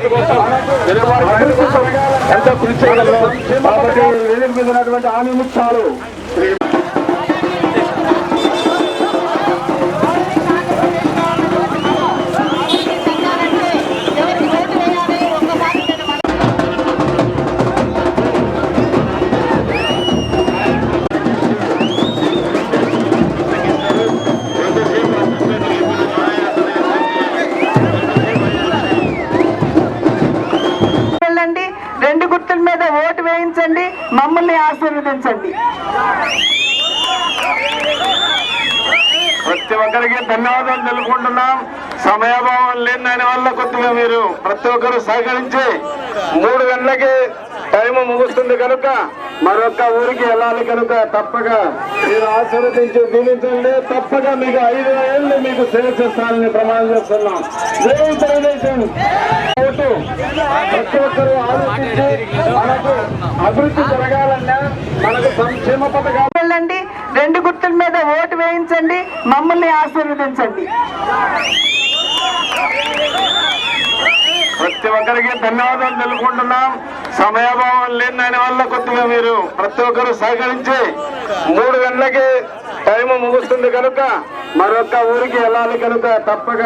అభివృద్ధి తెలుగువారి అభివృద్ధి కోసం ఎంతో కృషి చేయగలరు కాబట్టి వేదిక మీద ఉన్నటువంటి ఆమె ముఖ్యాలు ఓటు వేయించండి మమ్మల్ని ఆశీర్వదించండి. ప్రతి ఒక్కరికి ధన్యవాదాలు తెలుపుకుంటున్నాం. సమయాభావం లేని దాని వల్ల కొద్దిగా మీరు ప్రతి ఒక్కరు సహకరించి మూడు గంటలకి టైం ముగుస్తుంది కనుక మరొక ఊరికి వెళ్ళాలి కనుక తప్పక మీరు ఆశీర్వదించి దీవించండి తప్పక మీకు ఐదు ఏళ్ళు మీకు సేవ చేస్తానని ప్రమాణం చేస్తున్నాం. జై తెలుగుదేశం ఒక్కరు ఆలోచించి మనకు అభివృద్ధి జరగాలన్నా మనకు సంక్షేమ పథకాలు వెళ్ళండి. రెండు గుర్తుల మీద ఓటు వేయించండి. మమ్మల్ని ఆశీర్వదించండి. ప్రతి ఒక్కరికి ధన్యవాదాలు తెలుపుకుంటున్నాం. సమయాభావం లేని దాని వల్ల కొద్దిగా మీరు ప్రతి ఒక్కరు సహకరించి మూడు గంటలకి టైం ముగుస్తుంది కనుక మరొక ఊరికి వెళ్ళాలి కనుక తప్పక.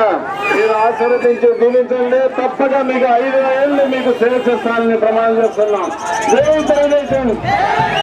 మీరు ఆశీర్వదించి దీవించండి తప్పక మీకు ఐదు ఏళ్ళు మీకు సేవ చేస్తానని ప్రమాణం చేస్తున్నాం. జై తెలుగుదేశం